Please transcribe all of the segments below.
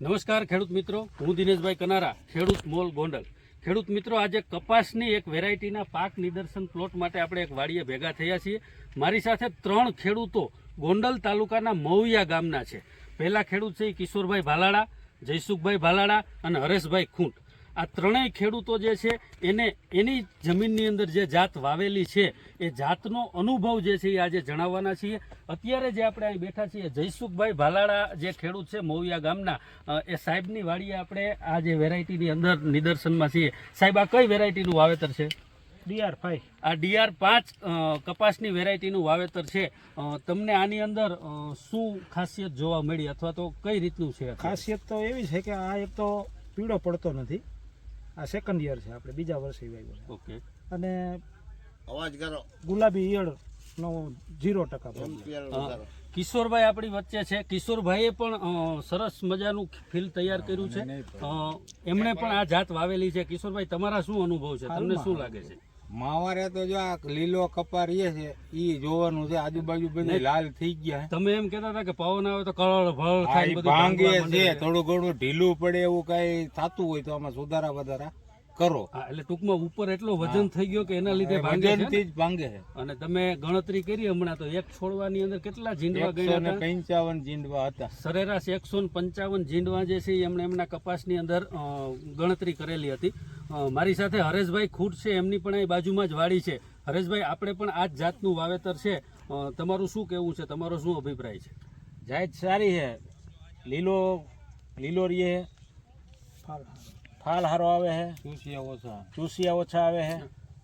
નમસ્કાર ખેડૂત મિત્રો, હું દિનેશભાઈ કનારા, ખેડૂત મોલ ગોંડલ. ખેડૂત મિત્રો, આજે કપાસની એક વેરાયટીના પાક નિદર્શન પ્લોટ માટે આપણે એક વાડીએ ભેગા થયા છીએ. મારી સાથે ત્રણ ખેડૂતો ગોંડલ તાલુકાના મૌયા ગામના છે. પહેલા ખેડૂત છે કિશોરભાઈ ભાલાડા, જયસુખભાઈ ભાલાડા અને હરેશભાઈ ખૂંટ. આ ત્રણેય ખેડૂતો જે છે એને એની જમીનની અંદર જે જાત વાવેલી છે એ જાતનો અનુભવ જે છે એ આજે જણાવવાના છીએ. અત્યારે જે આપણે અહીં બેઠા છીએ જયસુખભાઈ ભાલાળા જે ખેડૂત છે મોવિયા ગામના એ સાહેબની વાડીએ આપણે આ જે વેરાયટીની અંદર નિદર્શનમાં છીએ. સાહેબ આ કઈ વેરાયટીનું વાવેતર છે? DR five. આ ડીઆર પાંચ કપાસની વેરાયટીનું વાવેતર છે. તમને આની અંદર શું ખાસિયત જોવા મળી? અથવા તો કઈ રીતનું છે? ખાસિયત તો એવી છે કે આ એક તો પીળો પડતો નથી. આ સેકન્ડ યર છે આપણે બીજા વર્ષે વાવ્યો છે. ઓકે. અને અવાજ કરો. ગુલાબી ઈયળ નો ઝીરો ટકા કિશોરભાઈ આપણી વચ્ચે છે. કિશોરભાઈએ પણ સરસ મજાનું ફીલ તૈયાર કર્યું છે. એમણે પણ આ જાત વાવેલી છે. કિશોરભાઈ તમારા શું અનુભવ છે? તમને શું લાગે છે? માવારે તો જો આ લીલો કપાર એ છે એ જોવાનું છે. આજુબાજુ બધી લાલ થઈ ગયા તમે એમ કેતા હતા કે પવન આવે તો કળળ ભળ થાય ભાંગે છે. થોડું ઘણું ઢીલું પડે એવું કઈ થતું હોય તો આમાં સુધારા વધારા કરો. એટલે ટૂંકમાં ઉપર એટલો વજન થઈ ગયો કે એના લીધે ભાંગે છે જ ભાંગે છે. અને તમે ગણતરી કરી હમણાં તો એક છોડવાની અંદર કેટલા જીંડવા ગયા હતા? પંચાવન જીંડવા હતા. સરેરાશ એકસો પંચાવન જીંડવા જે છે એમણે એમના કપાસની અંદર ગણતરી કરેલી હતી. મારી સાથે હરેશભાઈ ખૂટ છે એમની પણ અહીં બાજુમાં જ વાડી છે. હરેશભાઈ આપણે પણ આ જ જાતનું વાવેતર છે. તમારું શું કહેવું છે? તમારો શું અભિપ્રાય છે? જાત સારી છે. લીલો લીલો રીએ. ફાલ. ફાલ હારો આવે છે ચૂસિયા ઓછા. ચૂસિયા ઓછા આવે છે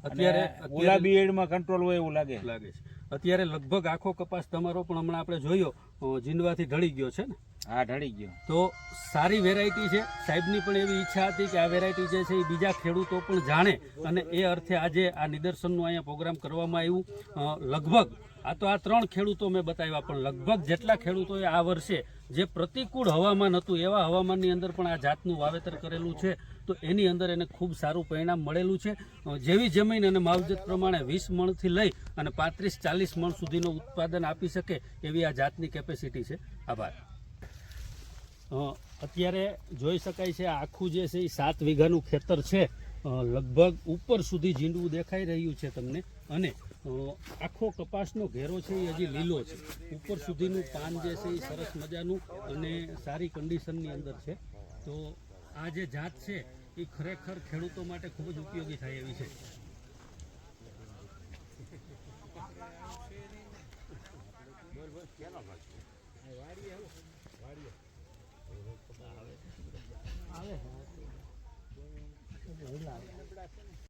અત્યારે ગુલાબી એડમાં કંટ્રોલ હોય એવું લાગે. લાગે છે. અત્યારે લગભગ આખો કપાસ તમારો પણ હમણાં આપણે જોયો. અ, ઢળી ગયો છે ને? હા, ઢળી ગયો. તો સારી વેરાયટી છે. સાહેબની પણ એવી ઈચ્છા હતી કે આ વેરાયટી જે છે એ બીજા ખેડૂતો પણ જાણે અને એ અર્થે આજે આ નિદર્શનનું અહીંયા પ્રોગ્રામ કરવામાં આવ્યું. લગભગ આ તો આ ત્રણ ખેડૂતો મેં બતાવ્યા, પણ લગભગ જેટલા ખેડૂતોએ આ વર્ષે જે પ્રતિકૂળ હવામાન હતું, એવા હવામાનની અંદર પણ આ જાતનું વાવેતર કરેલું છે. તો એની અંદર એને ખૂબ સારું પરિણામ મળેલું છે. જેવી જમીન અને માવજત પ્રમાણે વીસ મણથી લઈ અને પાંત્રીસ ચાલીસ મણ સુધીનું ઉત્પાદન આપી શકે એવી આ જાતની કેપેસિટી છે. આભાર. અત્યારે જોઈ શકાય છે આખું જે છે એ સાત વીઘાનું ખેતર છે. લગભગ ઉપર સુધી ઝીંડવું દેખાઈ રહ્યું છે તમને. અને આખો કપાસનો ઘેરો છે એ હજી લીલો છે. ઉપર સુધીનું પાન જે છે એ સરસ મજાનું અને સારી કન્ડિશનની અંદર છે. તો આ જે જાત છે એ ખરેખર ખેડૂતો માટે ખૂબ જ ઉપયોગી થાય એવી છે. หลาย